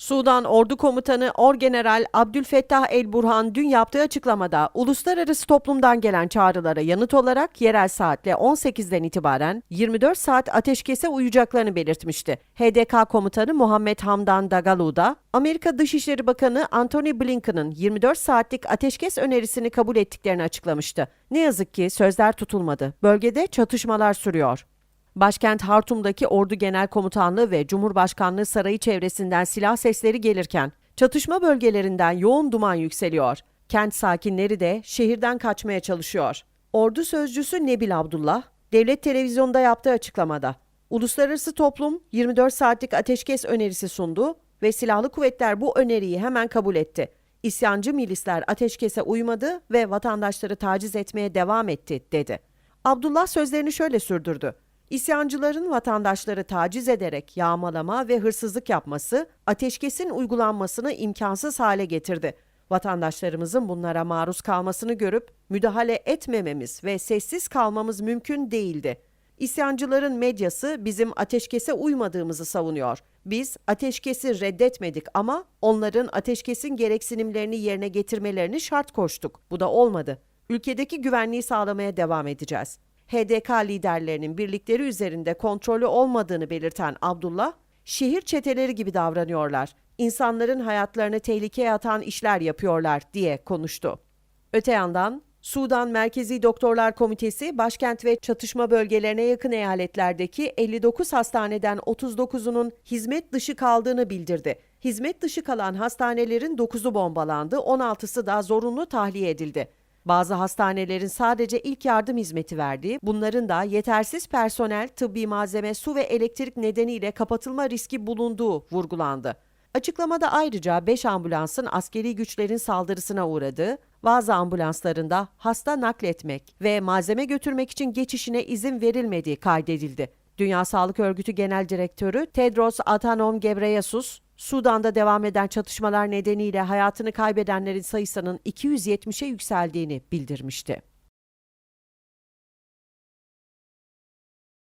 Sudan Ordu Komutanı Orgeneral Abdülfettah El-Burhan dün yaptığı açıklamada uluslararası toplumdan gelen çağrılara yanıt olarak yerel saatle 18'den itibaren 24 saat ateşkese uyacaklarını belirtmişti. HDK Komutanı Muhammed Hamdan Dagalo da Amerika Dışişleri Bakanı Antony Blinken'ın 24 saatlik ateşkes önerisini kabul ettiklerini açıklamıştı. Ne yazık ki sözler tutulmadı. Bölgede çatışmalar sürüyor. Başkent Hartum'daki Ordu Genel Komutanlığı ve Cumhurbaşkanlığı Sarayı çevresinden silah sesleri gelirken çatışma bölgelerinden yoğun duman yükseliyor. Kent sakinleri de şehirden kaçmaya çalışıyor. Ordu sözcüsü Nebil Abdullah, devlet televizyonda yaptığı açıklamada uluslararası toplum 24 saatlik ateşkes önerisi sundu ve silahlı kuvvetler bu öneriyi hemen kabul etti. İsyancı milisler ateşkese uymadı ve vatandaşları taciz etmeye devam etti, dedi. Abdullah sözlerini şöyle sürdürdü. İsyancıların vatandaşları taciz ederek yağmalama ve hırsızlık yapması ateşkesin uygulanmasını imkansız hale getirdi. Vatandaşlarımızın bunlara maruz kalmasını görüp müdahale etmememiz ve sessiz kalmamız mümkün değildi. İsyancıların medyası bizim ateşkese uymadığımızı savunuyor. Biz ateşkesi reddetmedik ama onların ateşkesin gereksinimlerini yerine getirmelerini şart koştuk. Bu da olmadı. Ülkedeki güvenliği sağlamaya devam edeceğiz. HDK liderlerinin birlikleri üzerinde kontrolü olmadığını belirten Abdullah, şehir çeteleri gibi davranıyorlar. İnsanların hayatlarını tehlikeye atan işler yapıyorlar diye konuştu. Öte yandan Sudan Merkezi Doktorlar Komitesi başkent ve çatışma bölgelerine yakın eyaletlerdeki 59 hastaneden 39'unun hizmet dışı kaldığını bildirdi. Hizmet dışı kalan hastanelerin 9'u bombalandı, 16'sı da zorunlu tahliye edildi. Bazı hastanelerin sadece ilk yardım hizmeti verdiği, bunların da yetersiz personel, tıbbi malzeme, su ve elektrik nedeniyle kapatılma riski bulunduğu vurgulandı. Açıklamada ayrıca 5 ambulansın askeri güçlerin saldırısına uğradığı, bazı ambulanslarında hasta nakletmek ve malzeme götürmek için geçişine izin verilmediği kaydedildi. Dünya Sağlık Örgütü Genel Direktörü Tedros Adhanom Ghebreyesus, Sudan'da devam eden çatışmalar nedeniyle hayatını kaybedenlerin sayısının 270'e yükseldiğini bildirmişti.